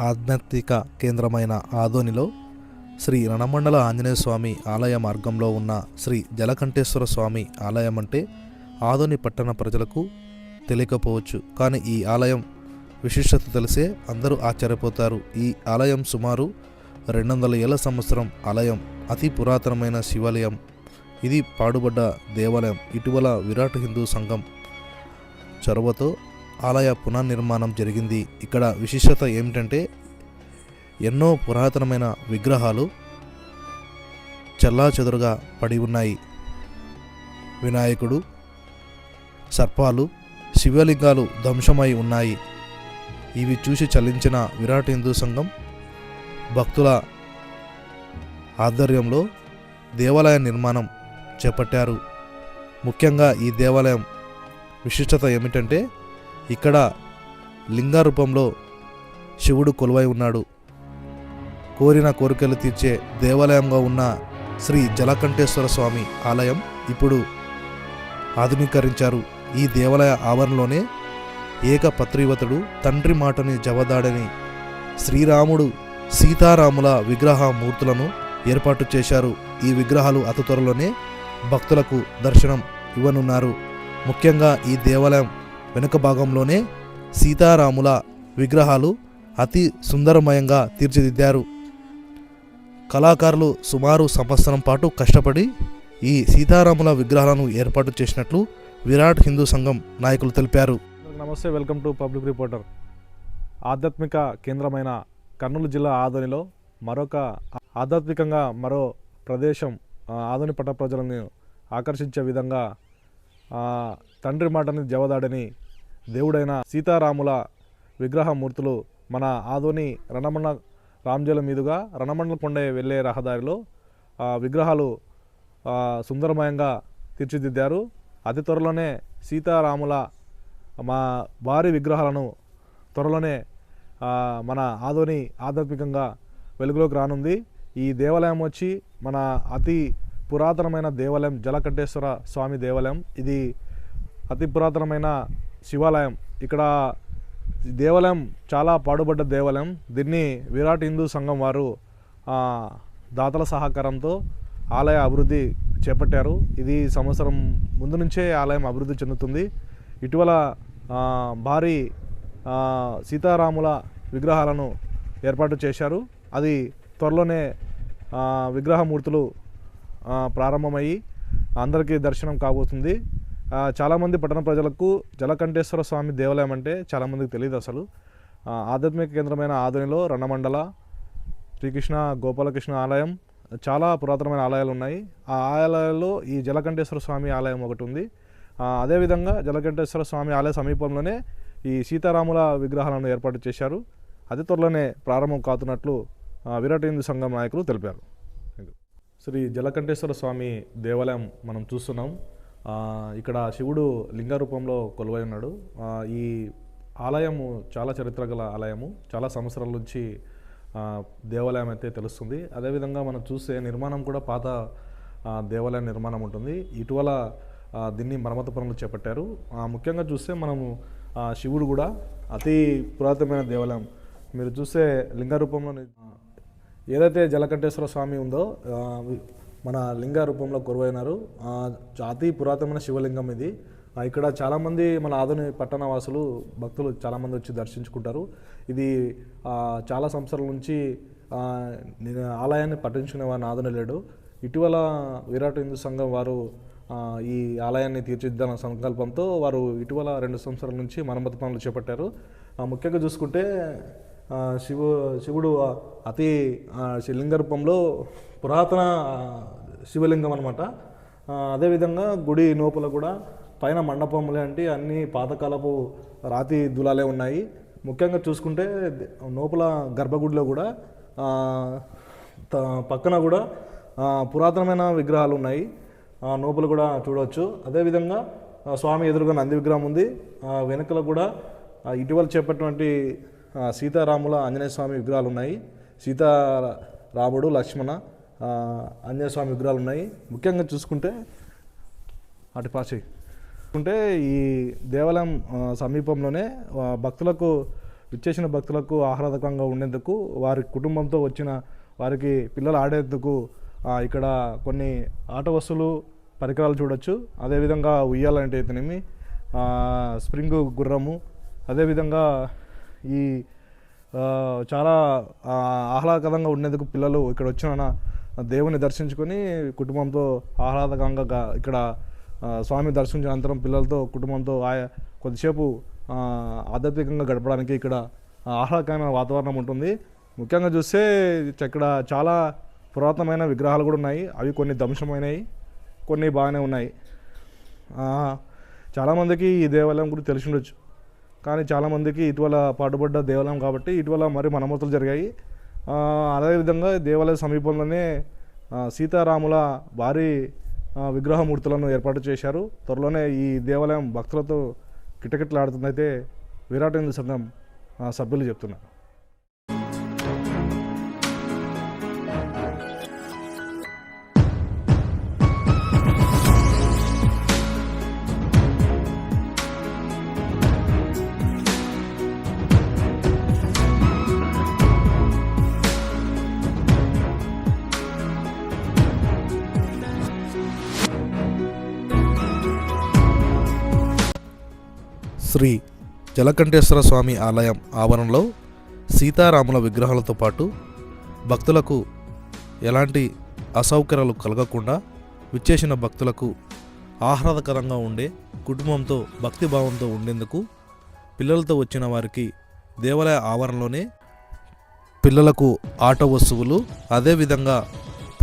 ఆధ్యాత్మిక కేంద్రమైన ఆదోనిలో శ్రీ రణమండల ఆంజనేయ స్వామి ఆలయ మార్గంలో ఉన్న శ్రీ జలకంఠేశ్వర స్వామి ఆలయం అంటే ఆదోని పట్టణ ప్రజలకు తెలియకపోవచ్చు. కానీ ఈ ఆలయం విశిష్టత తెలిసే అందరూ ఆశ్చర్యపోతారు. ఈ ఆలయం సుమారు రెండు వందల ఏళ్ళ సంవత్సరం ఆలయం అతి పురాతనమైన శివాలయం. ఇది పాడుబడ్డ దేవాలయం. ఇటీవల విరాట్ హిందూ సంఘం చొరవతో ఆలయ పునర్నిర్మాణం జరిగింది. ఇక్కడ విశిష్టత ఏమిటంటే ఎన్నో పురాతనమైన విగ్రహాలు చెల్లాచెదురుగా పడి ఉన్నాయి. వినాయకుడు సర్పాలు శివలింగాలు ధ్వంసమై ఉన్నాయి. ఇవి చూసి చలించిన విరాట్ హిందూ సంఘం భక్తుల ఆధ్వర్యంలో దేవాలయ నిర్మాణం చేపట్టారు. ముఖ్యంగా ఈ దేవాలయం విశిష్టత ఏమిటంటే ఇక్కడ లింగారూపంలో శివుడు కొలువై ఉన్నాడు. కోరిన కోరికలు తీర్చే దేవాలయంగా ఉన్న శ్రీ జలకంఠేశ్వర స్వామి ఆలయం ఇప్పుడు ఆధునీకరించారు. ఈ దేవాలయ ఆవరణలోనే ఏకపత్రివతుడు తండ్రి మాటని జవదాడని శ్రీరాముడు సీతారాముల విగ్రహ మూర్తులను ఏర్పాటు చేశారు. ఈ విగ్రహాలు అతి త్వరలోనే భక్తులకు దర్శనం ఇవ్వనున్నారు. ముఖ్యంగా ఈ దేవాలయం వెనుక భాగంలోనే సీతారాముల విగ్రహాలు అతి సుందరమయంగా తీర్చిదిద్దారు. కళాకారులు సుమారు సంవత్సరం పాటు కష్టపడి ఈ సీతారాముల విగ్రహాలను ఏర్పాటు చేసినట్లు విరాట్ హిందూ సంఘం నాయకులు తెలిపారు. నమస్తే వెల్కమ్ టు పబ్లిక్ రిపోర్టర్. ఆధ్యాత్మిక కేంద్రమైన కర్నూలు జిల్లా ఆదోనిలో మరొక ఆధ్యాత్మికంగా మరో ప్రదేశం ఆదోని పట్ట ప్రజలను ఆకర్షించే విధంగా తండ్రి మాటని జవదాడని దేవుడైన సీతారాముల విగ్రహమూర్తులు మన ఆదోని రణమండ రామ్జల మీదుగా రణమండల కొండ వెళ్ళే రహదారిలో ఆ, విగ్రహాలు సుందరమయంగా తీర్చిదిద్దారు. అతి త్వరలోనే సీతారాముల మా భారీ విగ్రహాలను త్వరలోనే మన ఆదోని ఆధ్యాత్మికంగా వెలుగులోకి రానుంది. ఈ దేవాలయం వచ్చి మన అతి పురాతనమైన దేవాలయం జలకంఠేశ్వర స్వామి దేవాలయం. ఇది అతి పురాతనమైన శివాలయం. ఇక్కడ దేవాలయం చాలా పాడుబడ్డ దేవాలయం. దీన్ని విరాట్ హిందూ సంఘం వారు దాతల సహకారంతో ఆలయ అభివృద్ధి చేపట్టారు. ఇది సంవత్సరం ముందు నుంచే ఆలయం అభివృద్ధి చెందుతుంది. ఇటీవల భారీ సీతారాముల విగ్రహాలను ఏర్పాటు చేశారు. అది త్వరలోనే విగ్రహమూర్తులు ప్రారంభమయ్యి అందరికీ దర్శనం కాబోతుంది. చాలామంది పట్టణ ప్రజలకు జలకంఠేశ్వర స్వామి దేవాలయం అంటే చాలామందికి తెలియదు అసలు. ఆధ్యాత్మిక కేంద్రమైన ఆదోనిలో రణమండల శ్రీకృష్ణ గోపాలకృష్ణ ఆలయం చాలా పురాతనమైన ఆలయాలు ఉన్నాయి. ఆ ఆలయాల్లో ఈ జలకంఠేశ్వర స్వామి ఆలయం ఒకటి ఉంది. అదేవిధంగా జలకంఠేశ్వర స్వామి ఆలయ సమీపంలోనే ఈ సీతారాముల విగ్రహాలను ఏర్పాటు చేశారు. అతి త్వరలోనే ప్రారంభం కాతున్నట్లు ఆ, విరాట్ హిందూ సంఘం నాయకులు తెలిపారు. శ్రీ జలకంఠేశ్వర స్వామి దేవాలయం మనం చూస్తున్నాం. ఇక్కడ శివుడు లింగ రూపంలో కొలువై ఉన్నాడు. ఈ ఆలయము చాలా చరిత్ర గల ఆలయము. చాలా సంవత్సరాల నుంచి దేవాలయం అయితే తెలుస్తుంది. అదేవిధంగా మనం చూసే నిర్మాణం కూడా పాత దేవాలయం దేవాలయ నిర్మాణం ఉంటుంది. ఇటీవల దీన్ని మరమ్మతు పనులు చేపట్టారు. ముఖ్యంగా చూస్తే మనము శివుడు కూడా అతి పురాతనమైన దేవాలయం. మీరు చూసే లింగ రూపంలో ఏదైతే జలకంఠేశ్వర స్వామి ఉందో మన లింగ రూపంలో కొరువైనారు అతి పురాతనమైన శివలింగం ఇది. ఇక్కడ చాలామంది మన ఆధుని పట్టణ వాసులు భక్తులు చాలామంది వచ్చి దర్శించుకుంటారు. ఇది చాలా సంవత్సరాల నుంచి నేను ఆలయాన్ని పట్టించుకునే వారిని ఆదరణ లేడు. ఇటీవల విరాట్ హిందూ సంఘం వారు ఈ ఆలయాన్ని తీర్చిదిద్దాలన్న సంకల్పంతో వారు ఇటీవల రెండు సంవత్సరాల నుంచి మరమ్మతు పనులు చేపట్టారు. ముఖ్యంగా చూసుకుంటే శివు శివుడు అతి ఆ, శివలింగ రూపంలో పురాతన శివలింగం అనమాట అదేవిధంగా గుడి లోపల కూడా పైన మండపం లాంటి అన్ని పాతకాలపు రాతి దులాలే ఉన్నాయి. ముఖ్యంగా చూసుకుంటే లోపల గర్భగుడిలో కూడా పక్కన కూడా పురాతనమైన విగ్రహాలు ఉన్నాయి. ఆ, లోపల కూడా చూడవచ్చు. అదేవిధంగా స్వామి ఎదురుగా నంది విగ్రహం ఉంది. ఆ, కూడా ఇటీవల చేపట్టినటువంటి సీతారాముల ఆంజనేయ స్వామి విగ్రహాలు ఉన్నాయి సీతారాముడు లక్ష్మణ ఆంజనేయ స్వామి విగ్రహాలు ఉన్నాయి ముఖ్యంగా చూసుకుంటే అటు పాచి ఉంటే ఈ దేవాలయం సమీపంలోనే భక్తులకు విచ్చేసిన భక్తులకు ఆహ్లాదకరంగా ఉండేందుకు వారి కుటుంబంతో వచ్చిన వారికి పిల్లలు ఆడేందుకు ఇక్కడ కొన్ని ఆట వస్తువులు పరికరాలు చూడొచ్చు. అదేవిధంగా ఉయ్యాలంటే అయితేనేమి స్ప్రింగ్ గుర్రము అదేవిధంగా ఈ చాలా ఆహ్లాదకరంగా ఉండేందుకు పిల్లలు ఇక్కడ వచ్చిన దేవుని దర్శించుకొని కుటుంబంతో ఆహ్లాదకరంగా ఇక్కడ స్వామి దర్శించిన అనంతరం పిల్లలతో కుటుంబంతో ఆయా కొద్దిసేపు ఆధ్యాత్మికంగా గడపడానికి ఇక్కడ ఆహ్లాదకరమైన వాతావరణం ఉంటుంది. ముఖ్యంగా చూస్తే ఇక్కడ చాలా పురాతనమైన విగ్రహాలు కూడా ఉన్నాయి. అవి కొన్ని ధ్వంసమైనవి కొన్ని బాగానే ఉన్నాయి. చాలామందికి ఈ దేవాలయం కూడా తెలిసి ఉండొచ్చు. కానీ చాలామందికి ఇటీవల పాటుపడ్డ దేవాలయం కాబట్టి ఇటీవల మరి మరమ్మతులు జరిగాయి. అదేవిధంగా దేవాలయ సమీపంలోనే సీతారాముల భారీ విగ్రహమూర్తులను ఏర్పాటు చేశారు. త్వరలోనే ఈ దేవాలయం భక్తులతో కిటకిటలాడుతుందైతే విరాట్ హిందూ సంఘం సభ్యులు చెప్తున్నారు. శ్రీ జలకంఠేశ్వర స్వామి ఆలయం ఆవరణలో సీతారాముల విగ్రహాలతో పాటు భక్తులకు ఎలాంటి అసౌకర్యాలు కలగకుండా విచ్చేసిన భక్తులకు ఆహ్లాదకరంగా ఉండే కుటుంబంతో భక్తిభావంతో ఉండేందుకు పిల్లలతో వచ్చిన వారికి దేవాలయ ఆవరణలోనే పిల్లలకు ఆట వస్తువులు అదేవిధంగా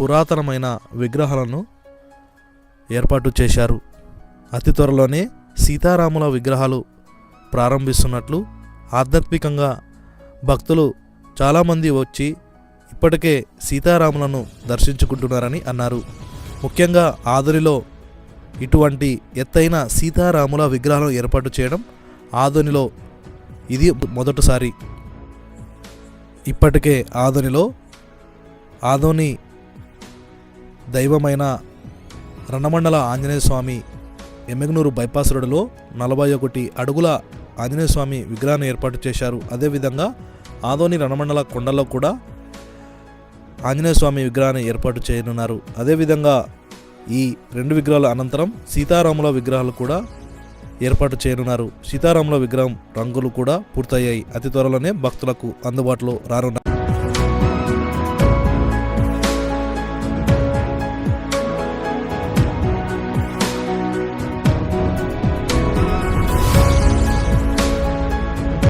పురాతనమైన విగ్రహాలను ఏర్పాటు చేశారు. అతి త్వరలోనే సీతారాముల విగ్రహాలు ప్రారంభిస్తున్నట్లు ఆధ్యాత్మికంగా భక్తులు చాలామంది వచ్చి ఇప్పటికే సీతారాములను దర్శించుకుంటున్నారని అన్నారు. ముఖ్యంగా ఆదురిలో ఇటువంటి ఎత్తైన సీతారాముల విగ్రహాలను ఏర్పాటు చేయడం ఆదోనిలో ఇది మొదటిసారి. ఇప్పటికే ఆదోనిలో ఆదోని దైవమైన రణమండల ఆంజనేయ స్వామి ఎమ్మెగనూరు బైపాస్ రోడ్డులో నలభై ఒకటి అడుగుల ఆంజనేయ స్వామి విగ్రహాన్ని ఏర్పాటు చేశారు. అదేవిధంగా ఆదోని రణమండల కొండలో కూడా ఆంజనేయ స్వామి విగ్రహాన్ని ఏర్పాటు చేయనున్నారు. అదేవిధంగా ఈ రెండు విగ్రహాల అనంతరం సీతారాముల విగ్రహాలు కూడా ఏర్పాటు చేయనున్నారు. సీతారాముల విగ్రహం రంగులు కూడా పూర్తయ్యాయి. అతి త్వరలోనే భక్తులకు అందుబాటులో రానున్నారు